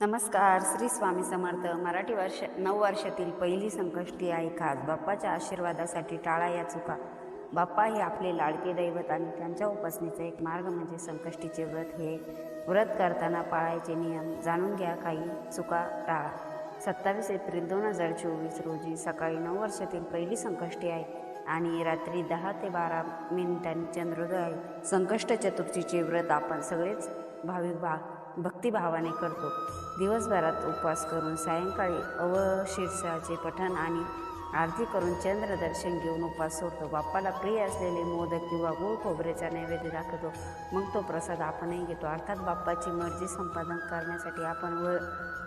नमस्कार श्री स्वामी समर्थ. मराठी वर्ष नऊ वर्षातील पहिली संकष्टी आहे खास. बाप्पाच्या आशीर्वादासाठी टाळा या चुका. बाप्पा हे आपले लाडके दैवत आणि त्यांच्या उपासनेचा एक मार्ग म्हणजे संकष्टीचे व्रत. हे व्रत करताना पाळायचे नियम जाणून घ्या. काही चुका टाळा. सत्तावीस एप्रिल दोन हजार चोवीस रोजी सकाळी नऊ वर्षातील पहिली संकष्टी आहे आणि रात्री दहा ते बारा मिनिटांनी चंद्रोदय आहे. संकष्ट चतुर्थीचे व्रत आपण सगळेच भाविक भा भक्तिभावाने करतो. दिवसभरात उपवास करून सायंकाळी अवशीर्षाचे पठण आणि आरती करून चंद्रदर्शन घेऊन उपवास सोडतो. बाप्पाला प्रिय असलेले मोदक किंवा गुळ खोबऱ्याचा नैवेद्य दाखवतो. मग तो प्रसाद आपणही घेतो. अर्थात बाप्पाची मर्जी संपादन करण्यासाठी आपण व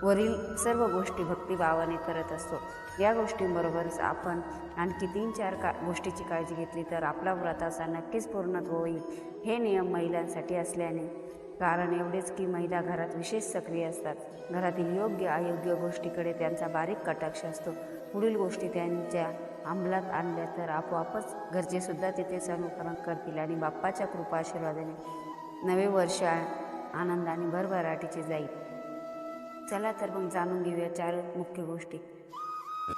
वरील सर्व गोष्टी भक्तिभावाने करत असतो. या गोष्टींबरोबरच आपण आणखी तीन चार का गोष्टीची काळजी घेतली तर आपला व्रताचा नक्कीच पूर्णत्व होईल. हे नियम महिलांसाठी असल्याने कारण एवढेच की महिला घरात विशेष सक्रिय असतात. घरातील योग्य अयोग्य गोष्टीकडे त्यांचा बारीक कटाक्ष असतो. पुढील गोष्टी त्यांच्या अंमलात आणल्या तर आपोआपच घरचेसुद्धा तिथेच अनुकरण करतील आणि बाप्पाच्या कृपा आशीर्वादाने नवे वर्ष आनंद आनंदाने भरभराटीचे जाईल. चला तर मग जाणून घेऊया चार मुख्य गोष्टी.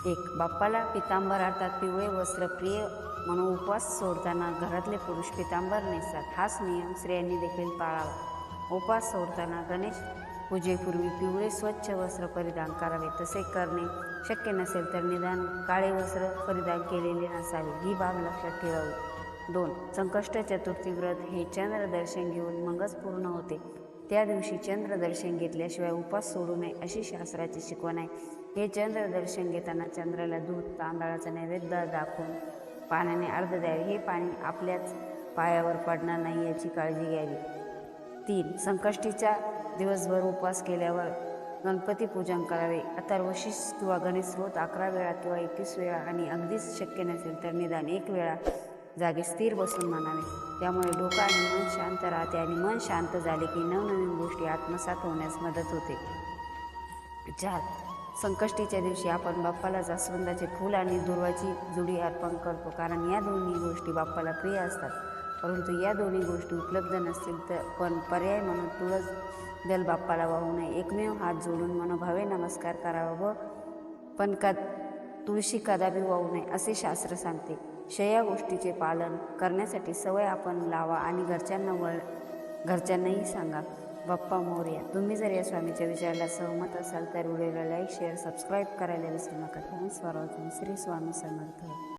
एक बाप्पाला पितांबर अर्थात पिवळे वस्त्र प्रिय म्हणून उपवास सोडताना घरातले पुरुष पितांबर नेसतात. हाच नियम स्त्रियांनी देखील पाळावा. उपास सोडताना गणेश पूजेपूर्वी पिवळे स्वच्छ वस्त्र परिधान करावे. तसे करणे शक्य नसेल तर निदान काळे वस्त्र परिधान केलेले नसावे ही बाब लक्षात ठेवावी. दोन संकष्ट चतुर्थी व्रत हे चंद्रदर्शन घेऊन मगच पूर्ण होते. त्या दिवशी चंद्रदर्शन घेतल्याशिवाय उपवास सोडू नये अशी शास्त्राची शिकवण आहे. हे चंद्रदर्शन घेताना चंद्राला दूध तांदळाचा नैवेद्य दाखवून पाण्याने अर्ध द्यावे. हे पाणी आपल्याच पायावर पडणार नाही याची काळजी घ्यावी. तीन संकष्टीच्या दिवसभर उपवास केल्यावर गणपती पूजन करावे. अथर्वशीष किंवा गणेश स्रोत अकरा वेळा किंवा एकवीस वेळा आणि अगदीच शक्य नसेल तर निदान एक वेळा जागी स्थिर बसून म्हणावे त्यामुळे डोकं आणि मन शांत राहते आणि मन शांत झाले की नवनवीन गोष्टी आत्मसात होण्यास मदत होते. चार संकष्टीच्या दिवशी आपण बाप्पाला जास्वंदाचे फूल आणि दुर्वाची जुडी अर्पण करतो. कारण या दोन्ही गोष्टी बाप्पाला प्रिय असतात. परंतु या दोन्ही गोष्टी उपलब्ध नसतील तर पण पर्याय म्हणून तुळस दल बाप्पाला वाहू नये एकमेव हात जोडून मनोभावे नमस्कार करावा व पण का तुळशी कदापि वाहू नये असे शास्त्र सांगते. शया गोष्टीचे पालन करण्यासाठी सवय आपण लावा आणि घरच्यांना वळ घरच्यांनाही सांगा. बाप्पा मोर्या तुम्ही जर या स्वामीच्या विचाराला सहमत असाल तर व्हिडिओला लाईक शेअर सबस्क्राईब करायला विसरू नका. Thanks for watching. Shri Swami Samarth.